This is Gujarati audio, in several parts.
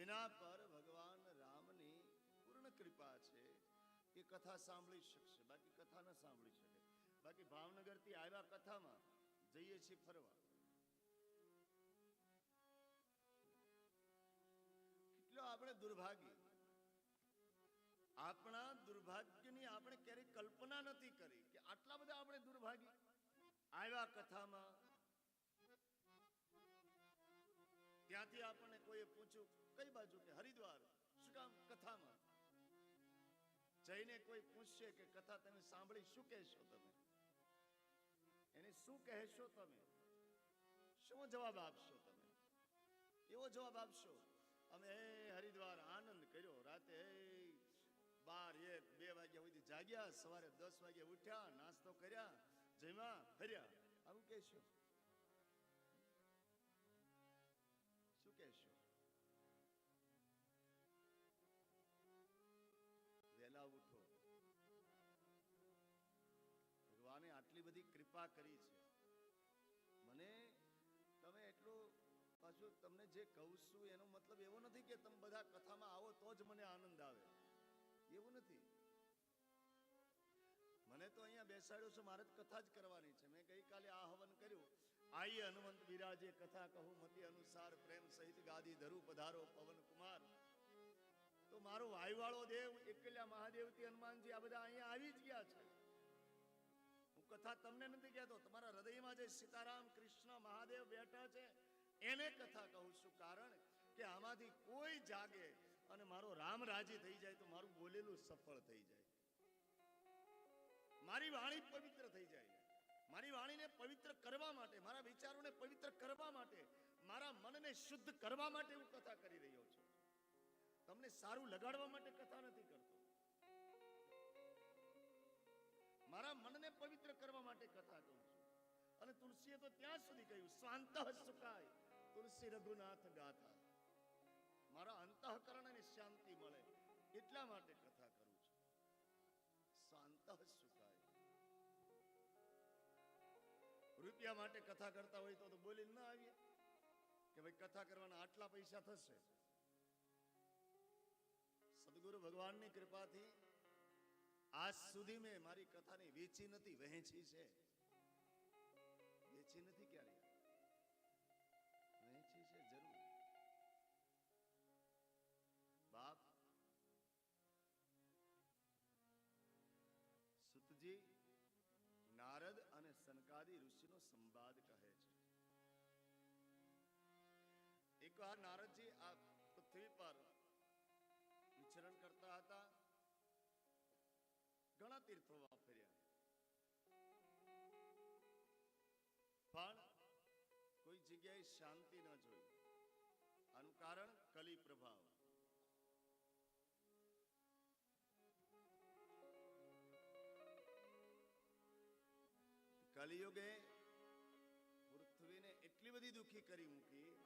જેના પર ભગવાન રામની પૂર્ણ કૃપા છે. એ કથા સાંભળી શકશે. બાકી કથા ન સાંભળી શકે. બાકી ભાવનગરથી આવ્યા કથામાં જઈએ છીએ ફરવા. કેટલો આપણે દુર્ભાગ્ય આપણા દુર્ભાગ્યની આપણે ક્યારેય કલ્પના નથી કરી કે આટલા બધા આપણે દુર્ભાગ્ય આવ્યા કથામાં. ત્યાંથી આપણને કોઈએ પૂછ્યું કઈ બાજુ કે હરિદ્વાર? શું કામ કથામાં? જઈને કોઈ પૂછશે કે કથા તમે સાંભળી શું કહેશો તમે? એને શું કહેશો તમે? શું જવાબ આપશો તમે? એવો જવાબ આપશો, અમે હે હરિદ્વાર આનંદ કર્યો, રાતે બાર એક, બે વાગ્યા સુધી જાગ્યા, સવારે દસ વાગે ઉઠ્યા, નાસ્તો કર્યા, જમ્યા, ફર્યા. આવું કહેશો? કરી છે. મને તમે એટલું પાછું તમને જે કહું છું, એનો મતલબ એવો નથી કે તમે બધા કથામાં આવો તો જ મને આનંદ આવે. એવું નથી. મને તો અહીંયા બેસાડ્યો છે, મારે કથા જ કરવાની છે. મેં ગઈકાલે આ હવન કર્યું. આઈ હનુમંત વિરાજે કથા કહું, મતી અનુસાર પ્રેમ સહિત ગાદી ધરુ પધારો પવન કુમાર. તો મારો વાયુવાળો દેવ એકલ્યા મહાદેવથી હનુમાનજી આ બધા અહીંયા આવી જ ગયા છે. કથા તમને નથી કહેતો, તમારા હૃદયમાં જે સીતારામ કૃષ્ણ મહાદેવ બેઠા છે, એને કથા કહું છું. કારણ કે આમાંથી કોઈ જાગે અને મારો રામ રાજી થઈ જાય તો મારું બોલેલું સફળ થઈ જાય. મારી વાણી પવિત્ર થઈ જાય. મારી વાણીને પવિત્ર કરવા માટે, મારા વિચારોને પવિત્ર કરવા માટે, મારા મનને શુદ્ધ કરવા માટે હું કથા કરી રહ્યો છું. તમને સારું લગાડવા માટે કથા નથી કરતો. મારા મનને પવિત્ર કરવા માટે કથા કહું છું. અને તુલસીએ તો ત્યાં સુધી કહ્યું, શાંત સુખાય, તુલસી રઘુનાથ ગાથા. મારા અંતઃકરણને શાંતિ મળે એટલા માટે કથા કરું છું. શાંત સુખાય. રૂપિયા માટે કથા કરતા હોય તો તો બોલી ના આવીએ કે ભાઈ કથા કરવાના આટલા પૈસા થશે. સદગુરુ ભગવાનની કૃપાથી આજ સુધી મેં મારી કથાને વેચી નથી, વહેંચી છે. વેચી નથી ક્યારે? વહેંચી છે જરૂર. બાપ, સુતજી, નારદ અને સનકાદી ઋષિનો સંવાદ કહે છે. એકવાર નારદજી આ ઘણા તીર્થોમાં ફર્યા પણ કોઈ જગ્યાએ શાંતિ ન જોઈ આનું કારણ કલી પ્રભાવ કલિયુગે પૃથ્વીને એટલી બધી દુખી કરી મૂકી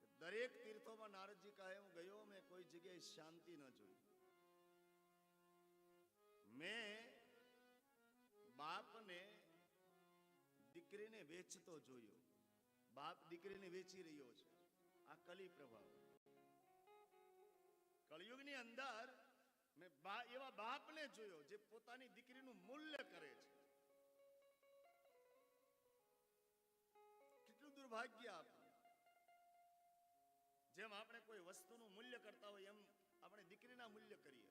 કે દરેક તીર્થોમાં નારદજી કહે હું ગયો મેં કોઈ જગ્યાએ શાંતિ ન જોઈ મેં બાપને દીકરીને વેચતો જોયો. બાપ દીકરીને વેચી રહ્યો છે. આ કલી પ્રભાવ. કળિયુગની અંદર મેં એવા બાપને જોયો જે પોતાની દીકરીનું મૂલ્ય કરે છે. કેટલું દુર્ભાગ્ય આપ જેમ આપણે કોઈ વસ્તુનું મૂલ્ય કરતા હોય એમ આપણે દીકરીના મૂલ્ય કરીએ.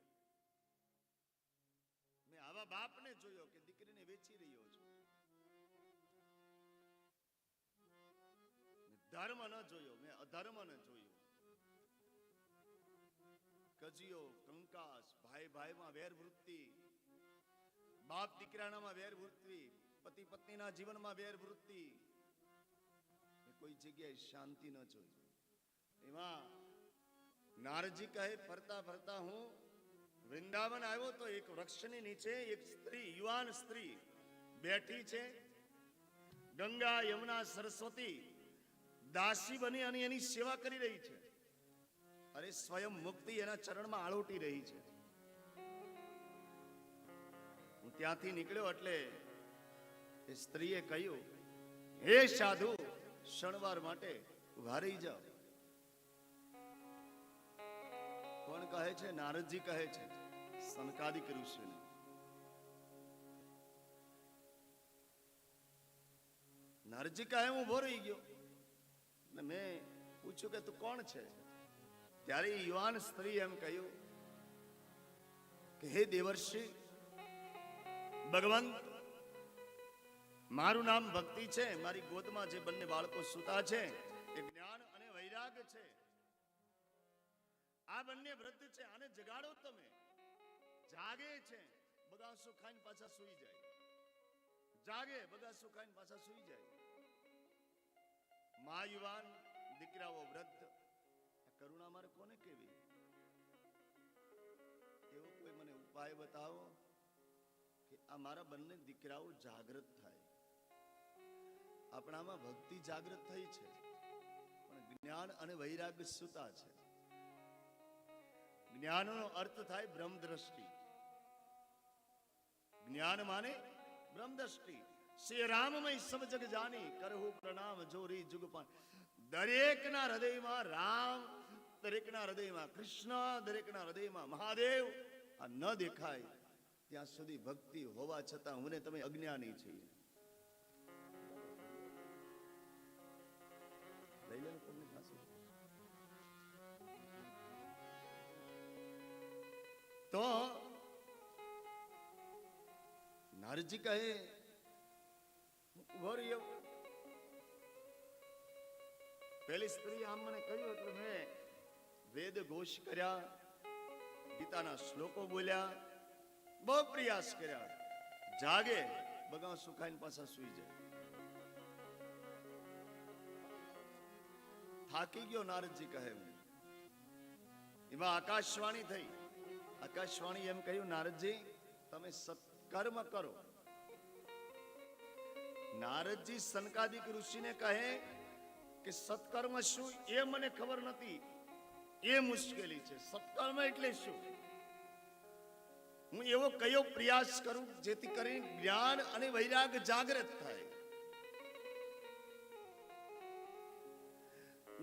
આવા બાપને જોયો કે દીકરીને વેચી રહ્યો છું. ધર્મ ન જોયો, મેં અધર્મ ન જોયો. કજિયો, કંકાસ, ભાઈ ભાઈમાં વેર વૃત્તિ બાપ દીકરાનામાં વેર વૃત્તિ પતિ પત્નીના જીવનમાં વેર વૃત્તિ કોઈ જગ્યાએ શાંતિ ન જોઈ. એમાં નારજી કહે, ફરતા ફરતા હું વૃંદાવન આવ્યો તો એક વૃક્ષની નીચે એક સ્ત્રી, યુવાન સ્ત્રી બેઠી છે. ગંગા, યમુના, સરસ્વતી દાસી બની અને એની સેવા કરી રહી છે. અરે સ્વયં મુક્તિ એના ચરણમાં આળોટી રહી છે. હું ત્યાંથી નીકળ્યો એટલે એ સ્ત્રીએ કહ્યું, હે સાધુ શણવાર માટે ઊભા રહી જાઓ. કોણ કહે છે? નારદજી કહે છે. સનકાદિક ઋષિને નારદજી કહે, હું ઊભો રહી ગયો. ને મેં પૂછ્યું કે, તું કોણ છે? ત્યારે યુવાન સ્ત્રી એમ કહ્યું કે, હે દેવર્ષિ ભગવાન મારું નામ ભક્તિ છે. મારી ગોદમાં જે બંને બાળકો સૂતા છે બંને વૃદ્ધ છે આને જગાડો તમે. જાગે છે બગાસું ખાઈને પાછા સૂઈ જાય. જાગે બગાસું ખાઈને પાછા સૂઈ જાય. મા યુવાન, દીકરાઓ વૃદ્ધ કરુણા મારે કોને કેવી એવો કોઈ મને ઉપાય બતાવો કે આ મારા બંને દીકરાઓ જાગૃત થાય. આપણામાં ભક્તિ જાગૃત થઈ છે, પણ જ્ઞાન અને વૈરાગ્ય સુતા છે. જ્ઞાનનો અર્થ થાય બ્રહ્મદ્રષ્ટિ. જ્ઞાન માને બ્રહ્મદ્રષ્ટિ. શ્રી રામમય સબ જાની, કરહુ પ્રણામ, જોરી જુગપાન. દરેકના હૃદયમાં રામ, દરેકના હૃદયમાં કૃષ્ણ, દરેકના હૃદયમાં મહાદેવ. આ ન દેખાય, ત્યાં સુધી ભક્તિ હોવા છતાં હું તમે અજ્ઞાની છીએ. તો નારજી કહે ઊભો રહ્યો પેલી સ્ત્રી આમ મને કહ્યું એટલે મેં વેદ ઘોષ કર્યા ગીતાના શ્લોકો બોલ્યા બહુ પ્રયાસ કર્યા જાગે બગા સુખાઈને પાછા સુઈ જાય થાકી ગયો નારદજી કહે હું એમાં આકાશવાણી થઈ આકાશવાણી એમ કહ્યું, નારદજી, તમે સત્કર્મ કરો. નારદજી સનકાદિક ઋષિને કહે કે, સત્કર્મ શું? એ મને ખબર નથી. એ મુશ્કેલી છે. સત્કર્મ એટલે શું? હું એવો કયો પ્રયાસ કરું જેથી કરીને જ્ઞાન અને વૈરાગ જાગૃત થાય.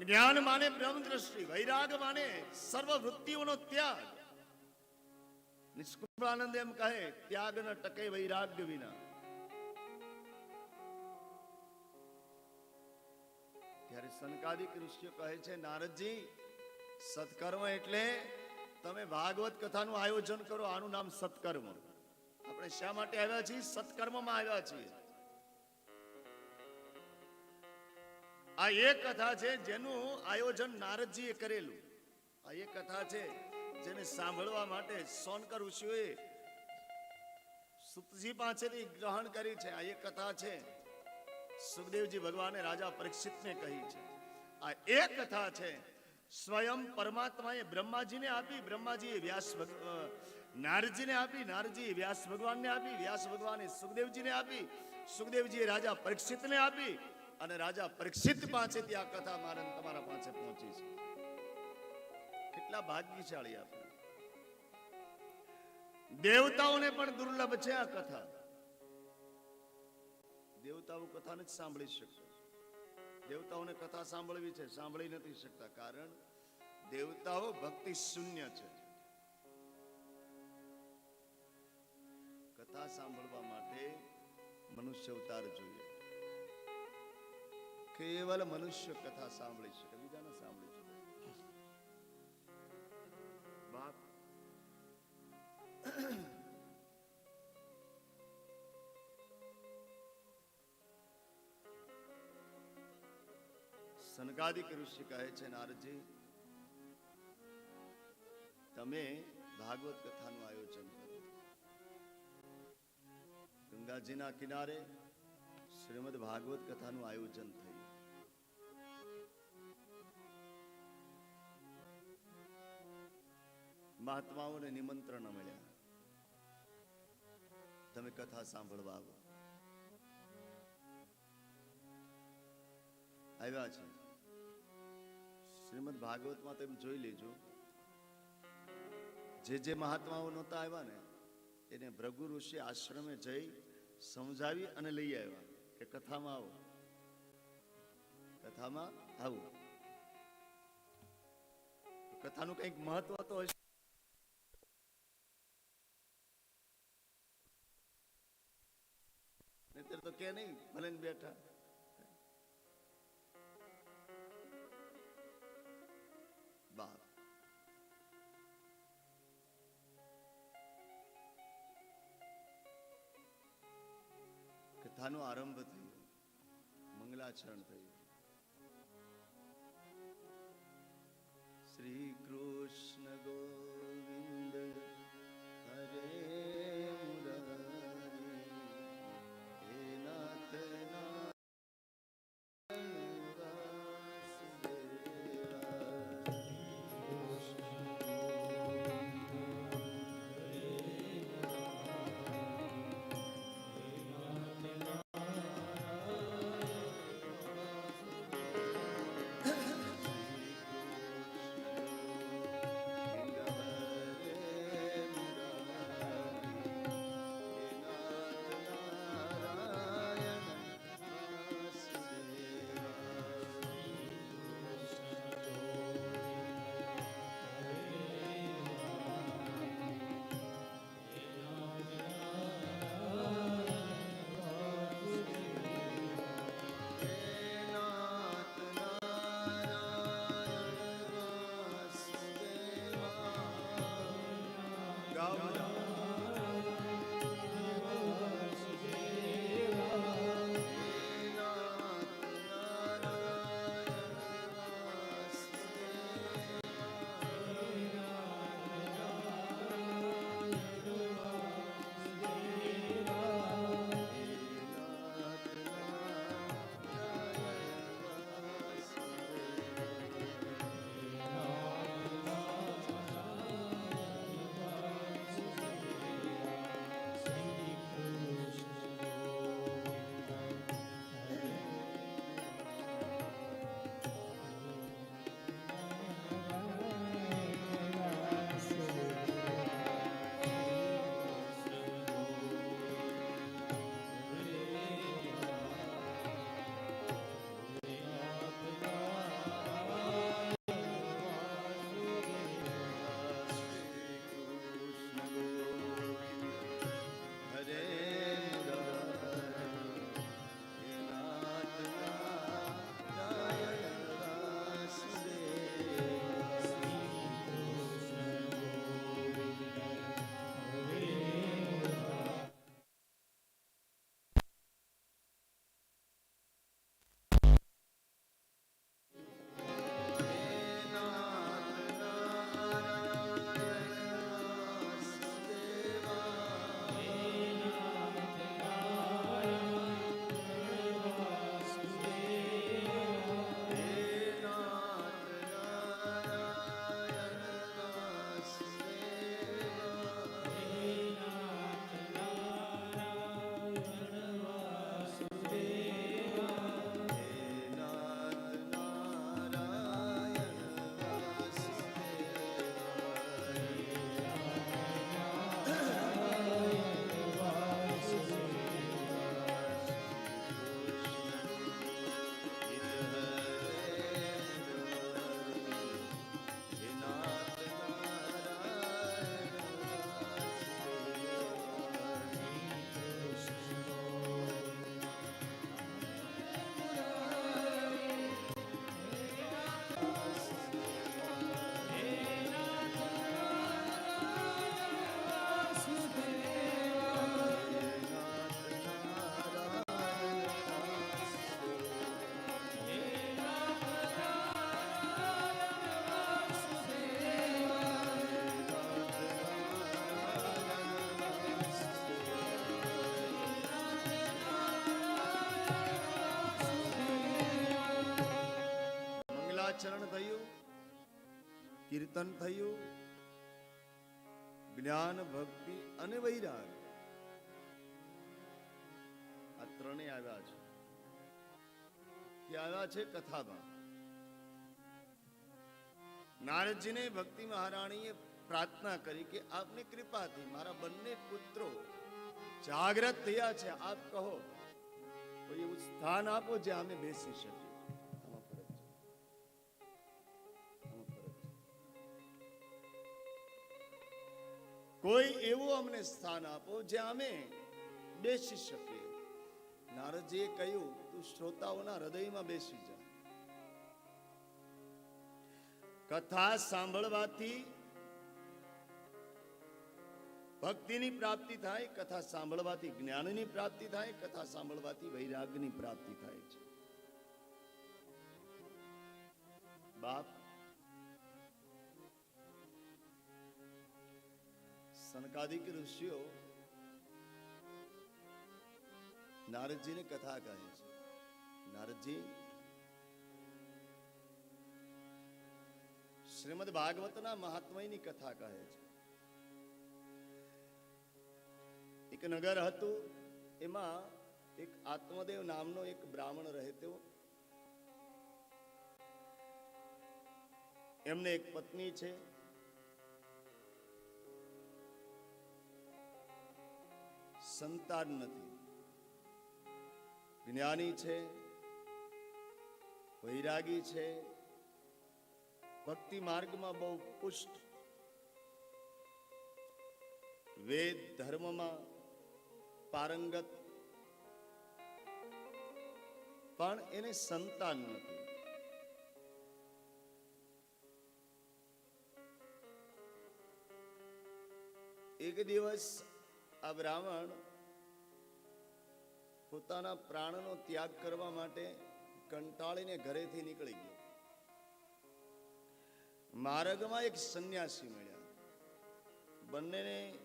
જ્ઞાન માને બ્રહ્મ દ્રષ્ટિ વૈરાગ માને સર્વ વૃત્તિઓનો ત્યાગ. નિષ્કુળાનંદ એમ કહે ત્યાગ ન ટકે વૈરાગ્ય વિના. ત્યારે સનકાદિક ઋષિઓ કહે છે, નારદજી, સત્કર્મ એટલે તમે ભાગવત કથાનું આયોજન કરો, આનું નામ સત્કર્મ. આપણે શા માટે આવ્યા છીએ? સત્કર્મમાં આવ્યા છીએ. આ એક કથા છે જેનું આયોજન નારદજીએ કરેલું. આ એક કથા છે જેને સાંભળવા માટે સોનકર ઋષિઓએ સુતજી પાસેથી ગ્રહણ કરી છે. આ એક કથા છે. સુખદેવજી ભગવાને રાજા પરીક્ષિતને કહી છે. આ એક કથા છે. સ્વયં પરમાત્માએ બ્રહ્માજીને આપી, બ્રહ્માજીએ વ્યાસ નારજીને આપી નારજી વ્યાસ ભગવાનને આપી, વ્યાસ ભગવાને સુખદેવજીને આપી, સુખદેવજીએ રાજા પરીક્ષિતને આપી અને રાજા પરીક્ષિત પાસેથી આ કથા મારે તમારા પાસે પહોંચી છે. કેટલા ભાગ્યશાળી આપણે. દેવતાઓને પણ દુર્લભ છે આ કથા. દેવતાઓ કથા નથી સાંભળી શકતા દેવતાઓને કથા સાંભળવી છે, સાંભળી નથી શકતા કારણ દેવતાઓ ભક્તિ શૂન્ય છે. કથા સાંભળવા માટે મનુષ્ય અવતાર જોઈએ. કેવલ મનુષ્ય કથા સાંભળી શકે. બીજા સનકાદિક ઋષિ કહે છે નારદજી. તમે ભાગવત કથાનું આયોજન કરો. ગંગાજીના કિનારે શ્રીમદ ભાગવત કથાનું આયોજન થયું. મહાત્માઓને નિમંત્રણ મળ્યા. તમે કથા સાંભળવા આવો. આવ્યા છે. શ્રીમદ ભાગવતમાં તેમ જોઈ લેજો. જે જે મહાત્માઓ નહોતા આવ્યા ને, એને ભૃગુ ઋષિ આશ્રમે જઈ સમજાવી અને લઈ આવ્યા કે કથામાં આવો. કથામાં આવો. કથાનું કંઈક મહત્વ તો હશે. તો કે નહીં, ભલે બેઠા. કથાનો આરંભ થયો. મંગલાચરણ થયું. શ્રી કૃષ્ણ કીર્તન થયું. જ્ઞાન, ભક્તિ અને વૈરાગ. આ ત્રણેય આવ્યા છે. કે આવ્યા છે કથામાં. નારદજીને ભક્તિ મહારાણીએ પ્રાર્થના કરી કે આપની કૃપાથી મારા બંને પુત્રો જાગ્રત થયા છે. આપ કહો, કોઈ એવું સ્થાન આપો જ્યાં અમે બેસી શકીએ. કોઈ એવું અમને સ્થાન આપો જ્યાં અમે બેસી શકીએ. નારદજીએ કહ્યું, તું શ્રોતાઓના હૃદયમાં બેસી જા. કથા સાંભળવાથી ભક્તિની પ્રાપ્તિ થાય, કથા સાંભળવાથી જ્ઞાનની પ્રાપ્તિ થાય, કથા સાંભળવાથી વૈરાગની પ્રાપ્તિ થાય છે. સનકાદિક ઋષિઓ નારદજીને કથા કહે છે નારદજી શ્રીમદ ભાગવતના મહાત્મયની કથા કહે છે એક નગર હતું એમાં એક આત્મદેવ નામનો એક બ્રાહ્મણ રહેતો એમને એક પત્ની છે સંતાન નથી. જ્ઞાની છે, વૈરાગી છે, ભક્તિ માર્ગમાં બહુ પુષ્ટ. વેદ ધર્મમાં પારંગત. પણ એને સંતાન નથી. એક દિવસ આ બ્રાહ્મણ પોતાના પ્રાણનો ત્યાગ કરવા માટે કંટાળીને ઘરેથી નીકળી ગયો. માર્ગમાં એક સંન્યાસી મળ્યા. બંનેને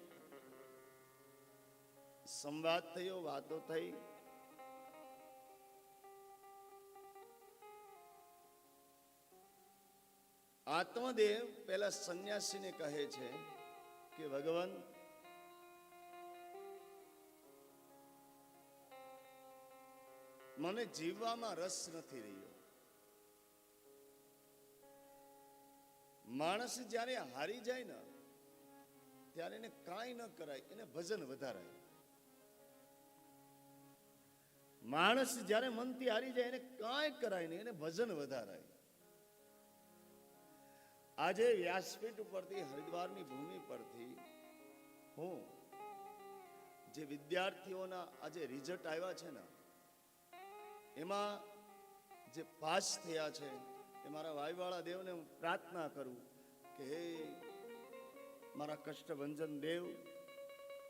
સંવાદ થયો, વાતો થઈ. આત્મદેવ પેલા સંન્યાસીને કહે છે કે, ભગવાન મને જીવવામાં રસ નથી રહ્યો. માણસ જ્યારે હારી જાય ને, ત્યારે એને કાંઈ ન કરાય, એને ભજન વધારાય માણસ જ્યારે મનથી હારી જાય, એને કાંઈ કરાય નહીં, એને ભજન વધારાય આજે વ્યાસપીઠ ઉપરથી, હરિદ્વારની ભૂમિ પરથી હું જે વિદ્યાર્થીઓના આજે રિઝલ્ટ આવ્યા છે ને એમાં જે પાસ થયા છે, એ મારા વાયુવાળા દેવને હું પ્રાર્થના કરું કે હે મારા કષ્ટભંજન દેવ,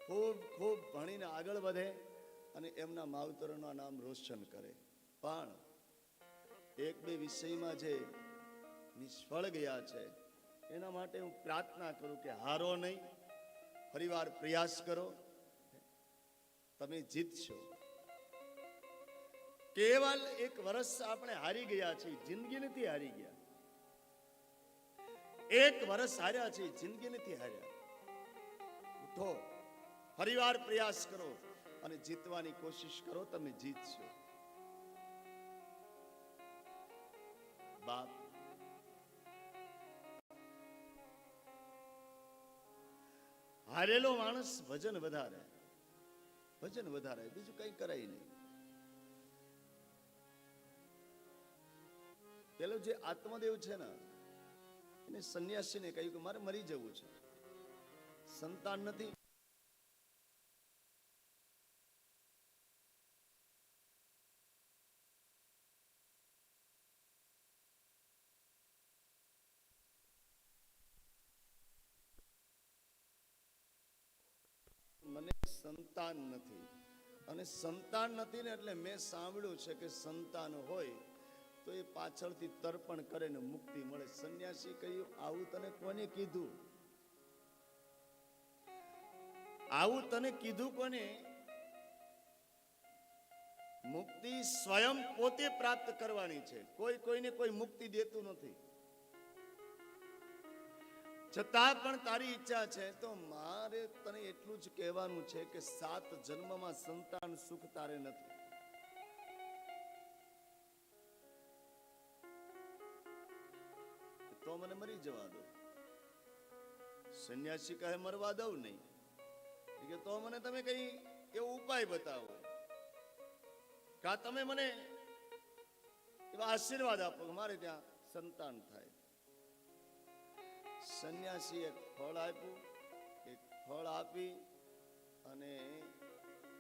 ખૂબ ખૂબ ભણીને આગળ વધે અને એમના માવતરોના નામ રોશન કરે. પણ એક બે વિષયમાં જે નિષ્ફળ ગયા છે, એના માટે હું પ્રાર્થના કરું કે હારો નહીં, ફરીવાર પ્રયાસ કરો. તમે જીતશો. કેવલ એક વર્ષ આપણે હારી ગયા છીએ, જિંદગી નથી હારી ગયા. એક વર્ષ હાર્યા છે જિંદગી નથી હાર્યા. ઉઠો, ફરીવાર પ્રયાસ કરો અને જીતવાની કોશિશ કરો, તમે જીતશો. બાપ. હારેલો માણસ ભજન વધારે ભજન વધારે, બીજું કઈ કરાય નહીં. પેલો જે આત્મદેવ છે ને, એને સંન્યાસીને કહ્યું કે મારે મરી જવું છે. સંતાન નથી. મને સંતાન નથી. અને સંતાન નથી ને એટલે મેં સાંભળ્યું છે કે સંતાન હોય તો એ પાછળથી તર્પણ કરે ને મુક્તિ મળે. સંન્યાસી કહ્યું, આવું તને કોને કીધું? આવું તને કીધું કોને? મુક્તિ સ્વયં પોતે પ્રાપ્ત કરવાની છે. કોઈ કોઈને કોઈ મુક્તિ દેતું નથી. છતાં પણ તારી ઈચ્છા છે, તો મારે તને એટલું જ કહેવાનું છે કે સાત જન્મમાં સંતાન સુખ તારે નથી. તો મને મરી જવા દો. સંન્યાસી કહે મરવા દઉં નહીં. કે તો મને તમે કઈ એવો ઉપાય બતાવો. કા તમે મને એવા આશીર્વાદ આપો મારે ત્યાં સંતાન થાય. સંન્યાસી એક ફળ આપ્યું, એક ફળ આપી અને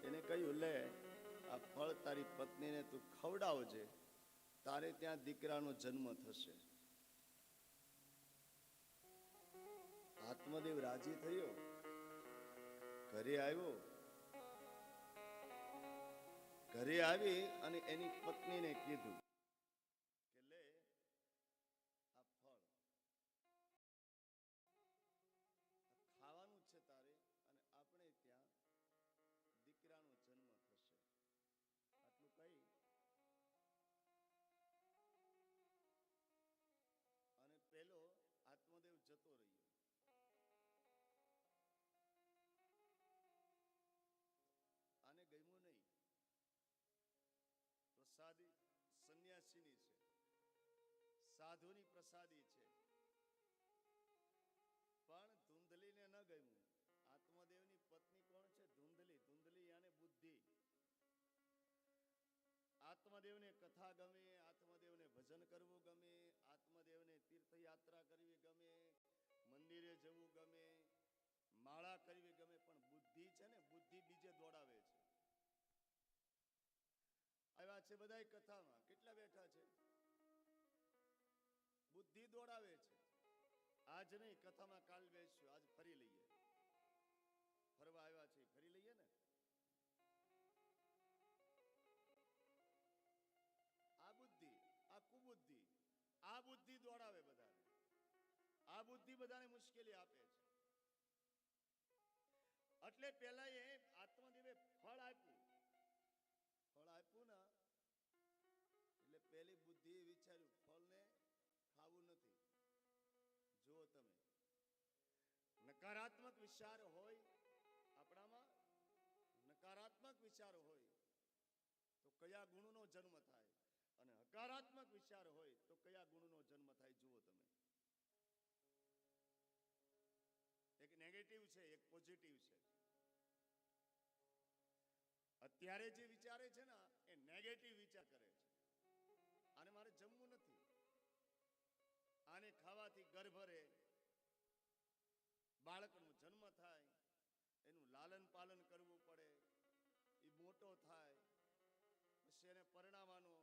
એને કહ્યું, લે, આ ફળ તારી પત્નીને તું ખવડાવજે. તારે ત્યાં દીકરાનો જન્મ થશે. આત્મદેવ રાજી થયો ઘરે આવ્યો. ઘરે આવી અને એની પત્નીને કીધું સાધુની પ્રસાદી છે. પણ ધૂંધલીને ન ગમ્યું. આત્મદેવની પત્ની કોણ છે? ધૂંધલી. ધૂંધલી યાને બુદ્ધિ. આત્મદેવને કથા ગમે, આત્મદેવને ભજન કરવું ગમે, આત્મદેવને તીર્થયાત્રા કરવી ગમે, મંદિરે જવું ગમે, માળા કરવી ગમે, પણ બુદ્ધિ છે ને, બુદ્ધિ બીજે દોડાવે છે. આવ્યા છે બધા કથામાં. કેટલા બેઠા છે? બુદ્ધિ દોડાવે છે. આજ નહીં, કથામાં કાલ બેસ્યું આજ ફરી લઈએ. ફરવા આવ્યા છે ફરી લઈએ ને? આ બુદ્ધિ, આ કુબુદ્ધિ, આ બુદ્ધિ દોડાવે બધાને. આ બુદ્ધિ બધાને મુશ્કેલી આપે છે. એટલે પેલા એ આત્મદેવે ફળ આપ્યું. નકારાત્મક વિચાર હોય, આપણામાં નકારાત્મક વિચાર હોય, તો કયા ગુણનો જન્મ થાય? અને હકારાત્મક વિચાર હોય, તો કયા ગુણનો જન્મ થાય? જુઓ તમે. એક નેગેટિવ છે, એક પોઝિટિવ છે. અત્યારે જે વિચારે છે ને, એ નેગેટિવ વિચાર કરે છે. આને મારે જમવું નથી. આને ખાવાથી ગર્ભ રહે બાળકનો જન્મ થાય, એનું લાલન પાલન કરવું પડે એ મોટો થાય, પછી એને પરણાવવાનો,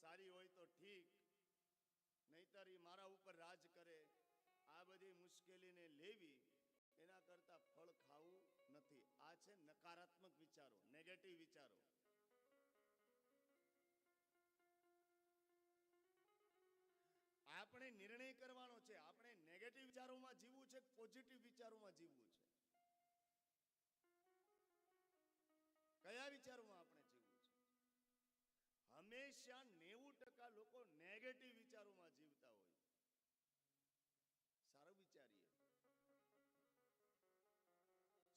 સારી હોય તો ઠીક, નહીતર એ મારા ઉપર રાજ કરે, આ બધી મુશ્કેલીને લેવી, એના કરતા ફળ ખાવું નથી. આ છે નકારાત્મક વિચારો નેગેટિવ વિચારો. આપણે નિર્ણય કરવાનો છે, આપણે વિચારોમાં જીવવું છે પોઝિટિવ વિચારોમાં જીવવું છે? કયા વિચારોમાં આપણે જીવવું છે? હંમેશા નેવું ટકા લોકો નેગેટિવ વિચારોમાં જીવતા હોય સારું વિચારીએ.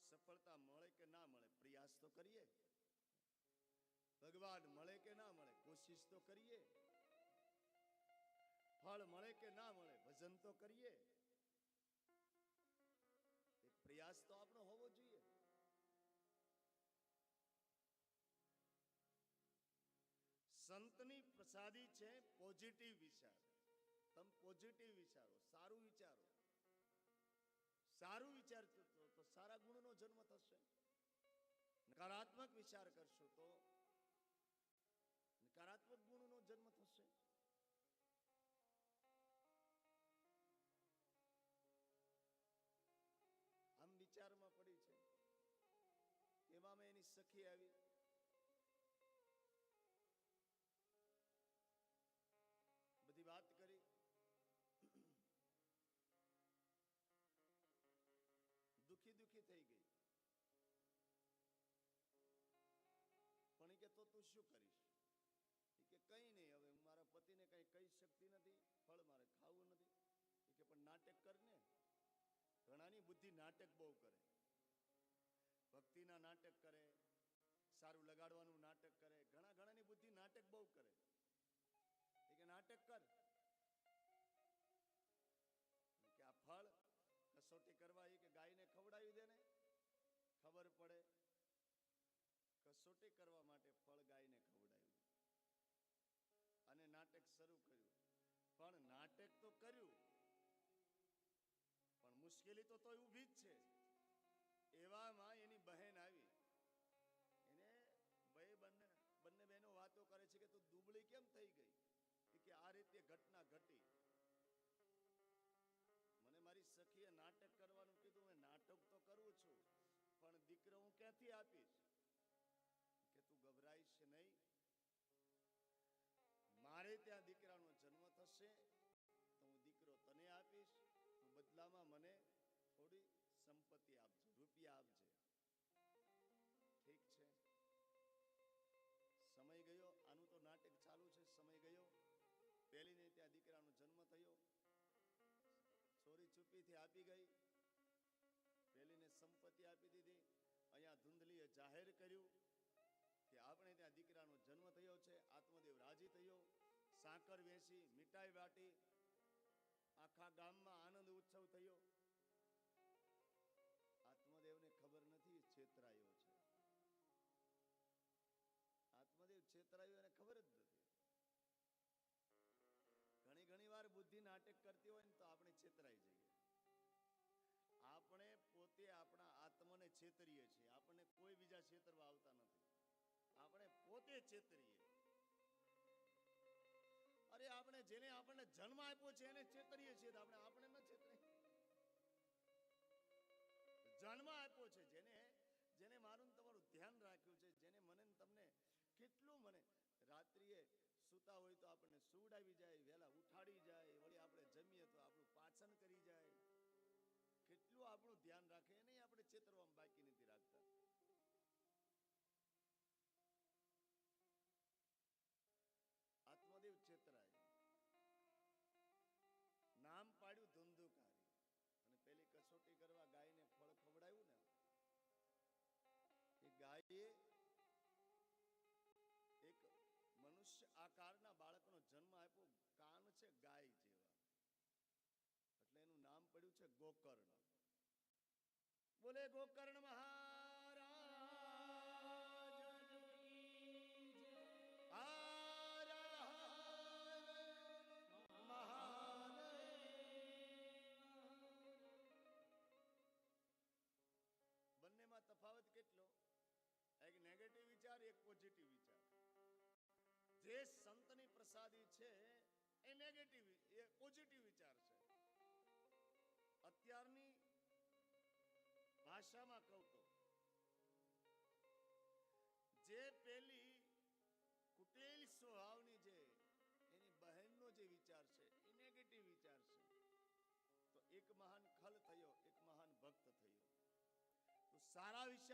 સફળતા મળે કે ના મળે, પ્રયાસ તો કરીએ. ભગવાન મળે કે ના મળે, કોશિશ તો કરીએ. ફળ મળે કે ના મળે, ભજન તો કરીએ. પ્રસાદી છે પોઝિટિવ વિચાર. તમે પોઝિટિવ વિચારો, સારું વિચારો. સારું વિચારશો તો સારા ગુણનો જન્મ થશે. નકારાત્મક વિચાર કરશો તો નકારાત્મક ગુણનો જન્મ થશે. આમ વિચારમાં પડી છે. એમાં એની સખી આવી. શું કરીશ? કે કંઈ નહીં, હવે હું મારા પતિને કંઈ કહી શકતી નથી, ફળ મારે ખાવું નથી. એ કે પણ નાટક કરને. ઘણાની બુદ્ધિ નાટક બહુ કરે. ભક્તિના નાટક કરે, સારું લગાડવાનું નાટક કરે, ઘણા ઘણાની બુદ્ધિ નાટક બહુ કરે. એ કે નાટક કર. કે આ ફળ કસોટી કરવા, એ કે ગાયને ખવડાવી દે ને ખબર પડે. કસોટી કરવા માટે નાટક શરૂ કર્યું. પણ નાટક તો કર્યું. પણ મુશ્કેલી તો તોય ઊભી જ છે. એવામાં એની બહેન આવી. એને બે બંને બંને બહેનો વાતો કરે છે કે તું દુબળી કેમ થઈ ગઈ? કે આ રીતે ઘટના ઘટી. મને મારી સખીએ નાટક કરવાનું કીધું. મેં નાટક તો કરું છું. પણ દીકરો હું ક્યાંથી આપીશ? બદલામાં મને થોડી સંપત્તિ આપજો, રૂપિયા આપજે. ઠીક છે. સમય ગયો, આનું તો નાટક ચાલુ છે, સમય ગયો. પેલીને ત્યાં દીકરાનો જન્મ થયો. છોરી ચૂપીથી આપી ગઈ. પેલીને સંપત્તિ આપી દીધી. અહીંયા ધુંધલીએ જાહેર કર્યું કે આપણે ત્યાં દીકરાનો જન્મ થયો છે, આત્મદેવ રાજી થયો. સાકર વેસી મીઠાઈ વાટી આખા ગામમાં આનંદ ઉત્સવ થયો. આત્મદેવને ખબર નથી છેતરાયો છે. આત્મદેવ છેતરાયો એને ખબર જ નથી. ઘણી ઘણી વાર બુદ્ધિ નાટક કરતી હોય ને તો આપણે છેતરાઈ જઈએ. આપણે પોતે આપણા આત્મને છેતરીએ છીએ. આપણને કોઈ બીજા છેતરવા આવતા નથી. આપણે પોતે છેતરીએ અરે આપણે જેને આપણને જન્મ આપ્યો છે એને છેતરીએ છીએ તો આપણે આપણે ન છેતરી જન્મ આપ્યો છે જેને જેને મારું તમારું ધ્યાન રાખ્યું છે, જેને મને તમને કેટલું મને રાત્રિએ સૂતા હોય તો આપણને સુવડાવી જાય, વહેલા ઉઠાડી જાય, વળી આપણે જમીએ તો આપણું પાચન કરી જાય. કેટલું આપણું ધ્યાન રાખે, એને આપણે ચેતરવામાં બાકી એ એક મનુષ્ય આકારના બાળકનો જન્મ આપ્યો કાન છે ગાય જેવા. એટલે એનું નામ પડ્યું છે ગોકર્ણ. બોલે ગોકર્ણ મહારાજ જે સંતની પ્રસાદી છે, એ નેગેટિવ એ પોઝિટિવ વિચાર છે. અત્યારની ભાષામાં કહું તો, જે પેલી કુટેલ સ્વભાવની જે, એની બહેનનો જે વિચાર છે, એ નેગેટિવ વિચાર છે. તો એક મહાન ખલ થયો, એક મહાન ભક્ત થયો. તો સારા વિચાર